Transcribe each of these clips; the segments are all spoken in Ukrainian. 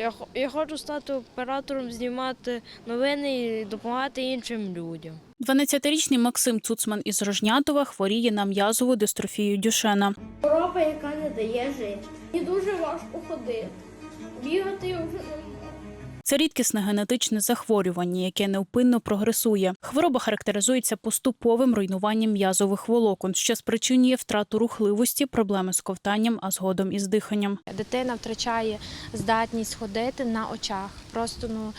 Я, я хочу стати оператором, знімати новини і допомагати іншим людям. 12-річний Максим Цуцман із Рожнятова хворіє на м'язову дистрофію Дюшена. Хвороба, яка не дає жити. Мені дуже важко ходити. Бігати я вже не можу. Це рідкісне генетичне захворювання, яке невпинно прогресує. Хвороба характеризується поступовим руйнуванням м'язових волокон, що спричинює втрату рухливості, проблеми з ковтанням, а згодом із диханням. Дитина втрачає здатність ходити на очах. Просто ну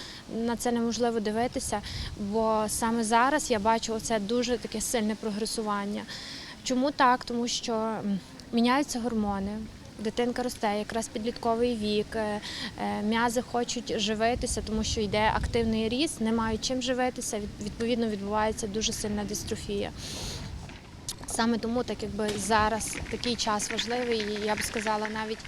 на це неможливо дивитися, бо саме зараз я бачу оце дуже таке сильне прогресування. Чому так? Тому що міняються гормони. Дитинка росте, якраз підлітковий вік, е, е, м'язи хочуть живитися, тому що йде активний ріст, не мають чим живитися. Відповідно, відбувається дуже сильна дистрофія. Саме тому, так якби зараз такий час важливий, і я б сказала, навіть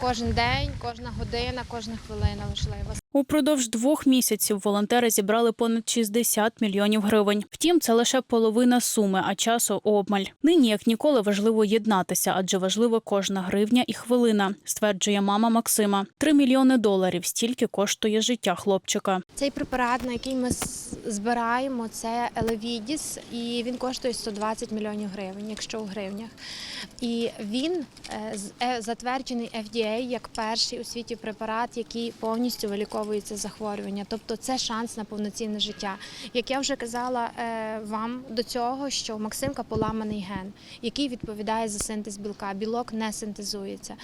кожен день, кожна година, кожна хвилина важлива. Упродовж двох місяців волонтери зібрали понад 60 мільйонів гривень. Втім, це лише половина суми, а часу обмаль. Нині як ніколи важливо єднатися, адже важлива кожна гривня і хвилина, стверджує мама Максима. Три мільйони доларів стільки коштує життя хлопчика. Цей препарат, на який ми збираємо, це Елевідіс, і він коштує 120 мільйонів гривень, якщо у гривнях. І він е, е, затверджений FDA як перший у світі препарат, який повністю виліковує це захворювання. Тобто це шанс на повноцінне життя. Як я вже казала е, вам до цього, що Максимка поламаний ген, який відповідає за синтез білка. Білок не синтезується.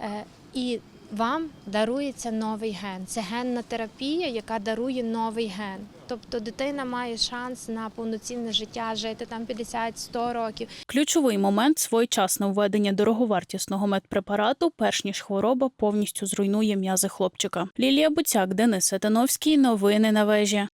Е, І вам дарується новий ген. Це генна терапія, яка дарує новий ген. Тобто дитина має шанс на повноцінне життя, жити там 50-100 років. Ключовий момент своєчасне введення дороговартісного медпрепарату, перш ніж хвороба повністю зруйнує м'язи хлопчика. Лілія Буцяк, Денис Сатановський. Новини на вежі.